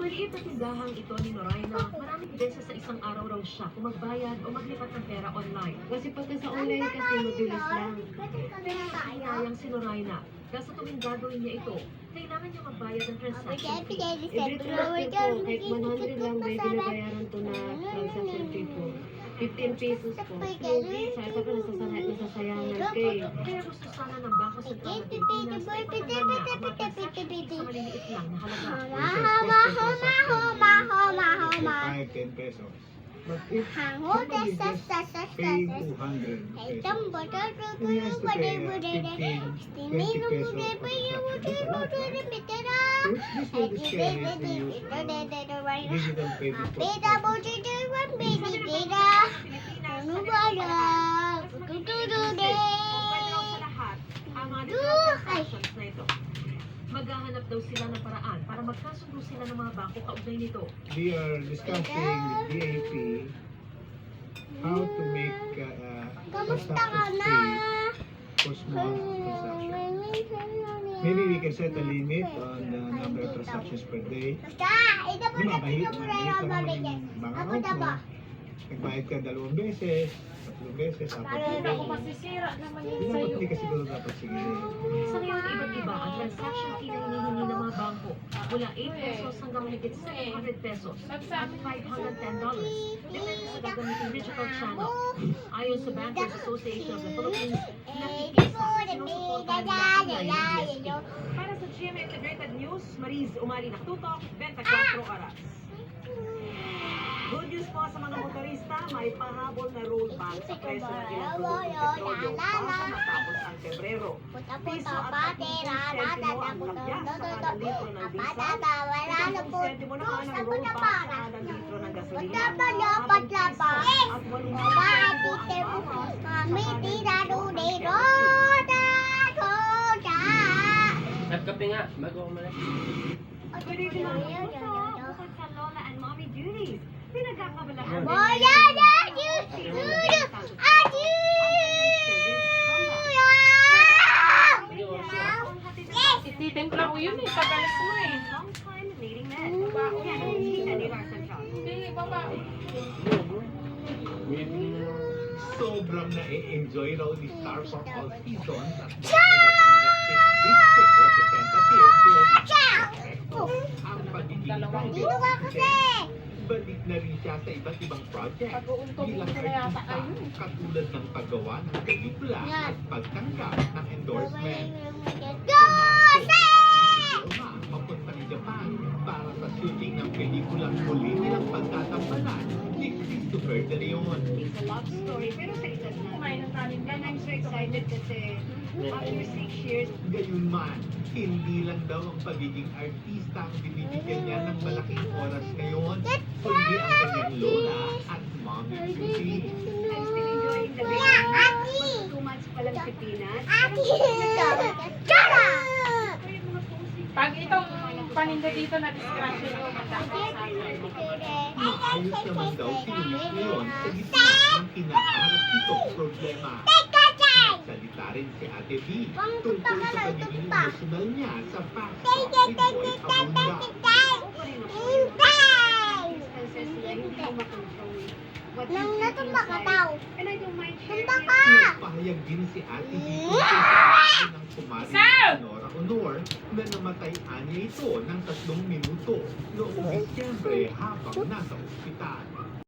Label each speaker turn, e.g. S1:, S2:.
S1: maliit na tindahang ito ni Noraina, maraming beses sa isang araw raw siya kung magbayad o maglipat ng pera online.
S2: Kasi pagka sa online kasi mabilis lang.
S1: Pero nakakayang si Noraina, dahil sa tuwing gagawin niya ito, kailangan niya magbayad ng transaction fee.
S2: Every transfer po, kahit 100 lang, may binabayaran to na transaction fee po. 15 pesos po. Sa isa ko nasasayangan kay.
S1: Kaya gusto sana ng Bangko Sentral ng Pilipinas na ipatanggal na ang mga transaction fee sa maliliit lang
S3: pesos. But if somebody just pay 200 pesos, he has to pay uh, 15, 20 pesos for transaction. So this way this can easily use uh, digital payment for
S1: Ano ba yan? Pwede raw sa lahat ang mga digital transactions na ito. Maghahanap daw sila ng paraan para magkasundo sila ng mga bangko kaugnay nito.
S3: We are discussing with DAP how to make uh, uh,
S2: Kamusta ka
S3: transaction for small transactions. Maybe we can set a limit on the number of transactions per day. Di ba, mahirap, mahirap naman yung mga mo. Nagbayad ka dalawang beses, tatlong beses, apat na
S4: Ako
S3: beses.
S4: masisira naman
S3: Hindi
S4: yun
S3: naman
S4: sa'yo.
S3: hindi kasi doon dapat sige.
S1: Sa ngayon, iba't iba ang transaction fee na hinihingi ng mga bangko. Mula 8 pesos hanggang mahigit 700 pesos at $510 dollars. Depende sa gagamitin digital channel. Ayon sa Bankers Association of the Philippines, nakikisa sinusuportahan ang online DSP. Para sa GMA Integrated News, Mariz Umali Naktutok, 24 Oras.
S5: May pahabol na rollback sa presyo ng ilang produktong petrolyo bago matapos ang Pebrero. Piso at 30 sentimo ang lagyan sa kada litro ng diesel. Po. sentimo naman ang rollback sa kada litro ng gasolina. Habang piso at 80 sentimo ang bawas sa kada litro ng
S6: Nagkape nga, bago ako malas.
S1: Pwede din ang bukod sa lola and mommy duties. Pinagkakabalahan
S2: Boya na, Juju!
S4: Ititimpla ko yun eh, pagalas mo eh.
S1: Long-time leading men.
S4: Hindi, baba.
S6: Bumibili na lang.
S3: Sobrang na-enjoy raw ni Star for all seasons at District Representative ang pagiging! Balik na rin siya sa iba't ibang project bilang
S4: mo na yata
S3: artista,
S4: kayo.
S3: katulad ng paggawa ng pelikula at pagtanggap ng endorsement.
S1: It's a love story, pero sa edad na.
S4: Kumain ng ka.
S1: And I'm so excited kasi after six years,
S3: Gayunman, hindi lang daw ang pagiging artista ang binibigyan niya ng malaking oras ngayon, kundi ang kanyang
S4: paninda dito na discretion mo, magkakasabi.
S3: Maayos naman daw si Luis ngayon sa gitna ng kinakaharap nitong problema. Salita rin si Ate B tungkol sa pagiging emotional niya sa past ni Boy Abunda.
S2: Nang natumba ka daw. Tumba ka!
S3: Nagpahayag din si Ate B tungkol sa kaso ng kumari
S4: Sir!
S3: ni Nora Honor na namatay anya ito ng tatlong minuto noong Disyembre habang nasa ospital.